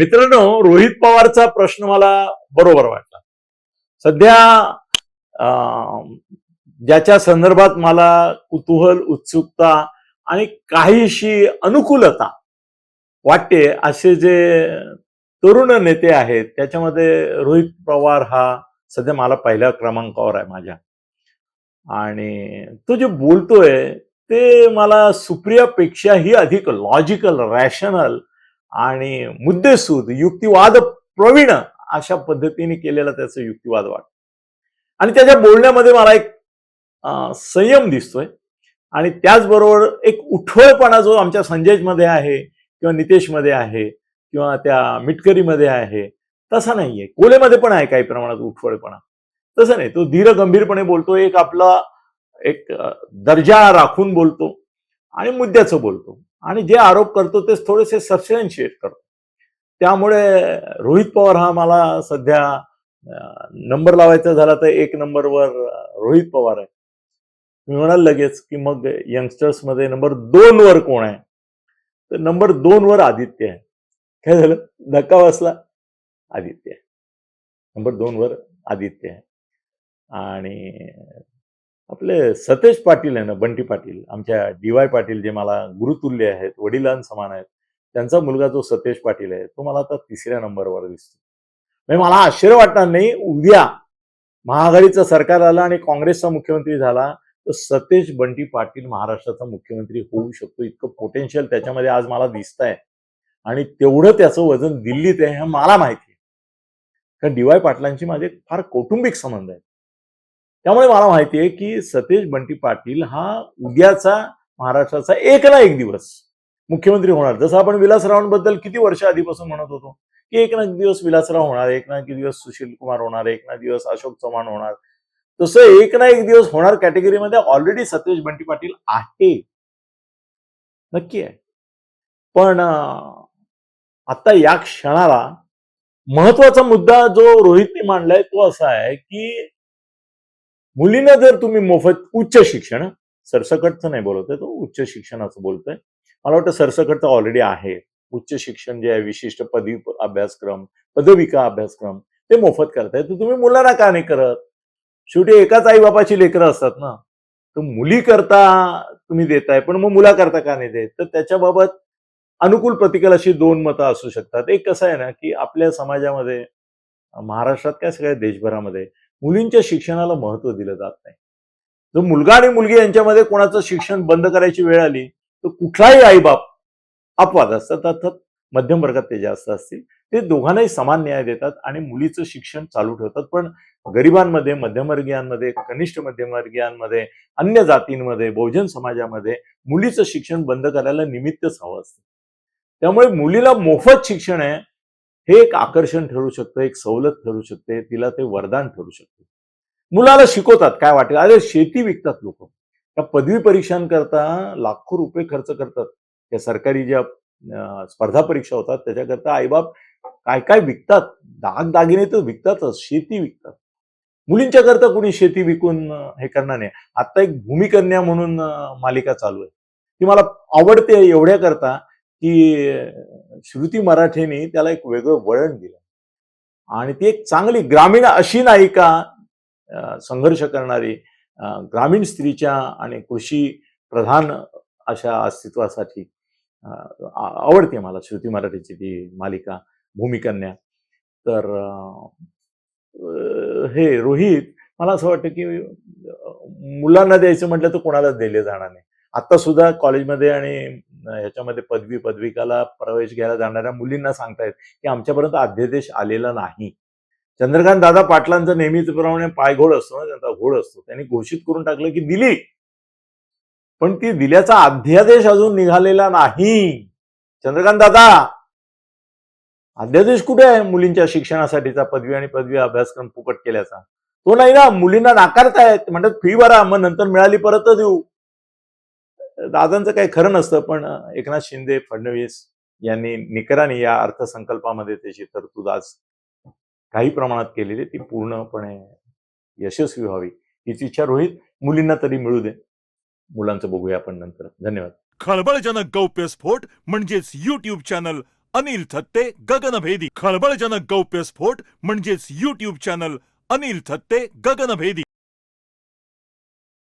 मित्रांनो रोहित पवारचा प्रश्न मला बरोबर वाटला. सध्या ज्याच्या संदर्भात मला कुतूहल उत्सुकता आणि काहीशी अनुकूलता वाटते असे जे तरुण नेते आहेत त्याच्यामध्ये रोहित पवार हा सध्या मला पहिल्या क्रमांकावर आहे माझ्या. आणि तो जे बोलतोय ते मला सुप्रियापेक्षाही अधिक लॉजिकल रॅशनल आणि मुद्देसूद युक्तिवाद प्रवीण अशा पद्धतीने केलेला त्याचा युक्तिवाद वाट आणि त्याच्या बोलण्यामध्ये मला एक संयम दिसतोय. आणि त्याचबरोबर एक उठवळपणा जो आमच्या संजयमध्ये आहे किंवा नितेशमध्ये आहे किंवा त्या मिटकरीमध्ये आहे तसा नाहीये. कोलेमध्ये पण आहे काही प्रमाणात उठवळपणा. तसं नाही. तो धीर गंभीरपणे बोलतो एक आपला एक दर्जा राखून बोलतो आणि मुद्द्याचं बोलतो. आणि जे आरोप करतो तेच थोडेसे सबस्टन्शिएट करतो. त्यामुळे रोहित पवार हा मला सध्या नंबर लावायचा झाला तर एक नंबरवर रोहित पवार आहे. मी म्हणाल लगेच की मग यंगस्टर्समध्ये नंबर दोन वर कोण आहे? तर नंबर दोन वर आदित्य आहे. काय झालं? धक्का बसला. आदित्य आहे. नंबर दोन वर आदित्य आहे. आणि आपले सतेज पाटील आहे ना बंटी पाटील आमच्या डी वाय पाटील जे मला गुरुतुल्य आहेत वडिलांसमान आहेत त्यांचा मुलगा जो सतेज पाटील आहे तो मला आता तिसऱ्या नंबरवर दिसतो. म्हणजे मला आश्चर्य वाटणार नाही उद्या महाआघाडीचं सरकार आलं आणि काँग्रेसचा मुख्यमंत्री झाला तर सतेज बंटी पाटील महाराष्ट्राचा मुख्यमंत्री होऊ शकतो इतकं पोटेन्शियल त्याच्यामध्ये आज मला दिसत आहे आणि तेवढं त्याचं वजन दिल्लीत आहे हे मला माहिती आहे. कारण डी वाय पाटलांशी माझे फार कौटुंबिक संबंध आहेत. त्यामुळे मला माहिती आहे की सतेज बंटी पाटील हा उद्याचा महाराष्ट्राचा एक ना एक दिवस मुख्यमंत्री होणार. जसं आपण विलासरावांबद्दल किती वर्ष आधीपासून म्हणत होतो की एक ना एक दिवस विलासराव होणार एक ना एक दिवस सुशील कुमार होणार एक ना दिवस अशोक चव्हाण होणार. तसं एक ना एक दिवस होणार कॅटेगरीमध्ये ऑलरेडी सतेज बंटी पाटील आहे. नक्की आहे. पण आता या क्षणाला महत्त्वाचा मुद्दा जो रोहितने मांडलाय तो असा आहे की मुलींना जर तुम्ही मोफत उच्च शिक्षण सरसकटचं नाही बोलतोय तो उच्च शिक्षणाचं बोलतोय. मला वाटतं सरसकटचं ऑलरेडी आहे. उच्च शिक्षण जे आहे विशिष्ट पदवी अभ्यासक्रम पदविका अभ्यासक्रम ते मोफत करताय. तर तुम्ही मुलांना का नाही करत? शेवटी एकाच आई बापाची लेकरं असतात ना. तर मुली करता तुम्ही देताय पण मग मुला करता का नाही देत? तर त्याच्याबाबत अनुकूल प्रतिकल अशी दोन मतं असू शकतात. एक कसं आहे ना की आपल्या समाजामध्ये महाराष्ट्रात काय सगळ्या देशभरामध्ये मुलींच्या शिक्षणाला महत्त्व दिलं जात नाही. जर मुलगा आणि मुलगी यांच्यामध्ये कोणाचं शिक्षण बंद करायची वेळ आली तर कुठलाही आईबाप अपवाद असतात अर्थात मध्यम वर्गात ते जास्त असतील. ते दोघांनाही समान न्याय देतात आणि मुलीचं शिक्षण चालू ठेवतात. पण गरिबांमध्ये मध्यमवर्गीयांमध्ये कनिष्ठ मध्यमवर्गीयांमध्ये अन्य जातींमध्ये बहुजन समाजामध्ये मुलीचं शिक्षण बंद करायला निमित्तच हवं असतं. त्यामुळे मुलीला मोफत शिक्षण आहे हे एक आकर्षण ठरू शकतं एक सवलत ठरू शकते तिला ते वरदान ठरू शकते. मुलाला शिकवतात काय वाटेल? अरे शेती विकतात लोक. त्या पदवी परीक्षांकरता लाखो रुपये खर्च करतात. त्या सरकारी ज्या स्पर्धा परीक्षा होतात त्याच्याकरता आईबाप काय काय विकतात? दाग दागिने तर विकतातच शेती विकतात. मुलींच्या करता कुणी शेती विकून हे करणार नाही. आता एक भूमिकन्या म्हणून मालिका चालू आहे. ती मला आवडते एवढ्या करता की श्रुती मराठेने त्याला एक वेगळं वळण दिलं. आणि ती एक चांगली ग्रामीण अशी नायिका संघर्ष करणारी ग्रामीण स्त्रीच्या आणि कृषी प्रधान अशा अस्तित्वासाठी आवडते मला श्रुती मराठीची ती मालिका भूमिकन्या. तर हे रोहित मला असं वाटतं की मुलांना द्यायचं म्हटलं तर कोणालाच दिले जाणार नाही. आता सुद्धा कॉलेजमध्ये आणि ह्याच्यामध्ये पदवी पदविकाला प्रवेश घ्यायला जाणाऱ्या मुलींना सांगतायत की आमच्यापर्यंत अध्यादेश आलेला नाही. चंद्रकांत दादा पाटलांचं नेहमीच प्रमाणे पायघोड असतो ना त्यांचा घोड असतो. त्यांनी घोषित करून टाकलं की दिली. पण ती दिल्याचा अध्यादेश अजून निघालेला नाही. चंद्रकांत दादा अध्यादेश कुठे आहे मुलींच्या शिक्षणासाठीचा पदवी आणि पदवी अभ्यासक्रम फुकट केल्याचा? तो नाही ना मुलींना नाकारतायत. म्हणतात फी भरा मग नंतर मिळाली परत देऊ. दादांचं काही खरं नसतं पण एकनाथ शिंदे फडणवीस यांनी निकराने या अर्थसंकल्पामध्ये त्याची तरतूद आज काही प्रमाणात केलेली ती पूर्णपणे यशस्वी व्हावी हीच इच्छा रोहित मुलींना तरी मिळू दे. मुलांचं बघूया आपण नंतर. धन्यवाद. खळबळजनक गौप्यस्फोट म्हणजेच युट्यूब चॅनल अनिल थत्ते गगनभेदी. खळबळजनक गौप्यस्फोट म्हणजेच युट्यूब चॅनल अनिल थत्ते गगनभेदी.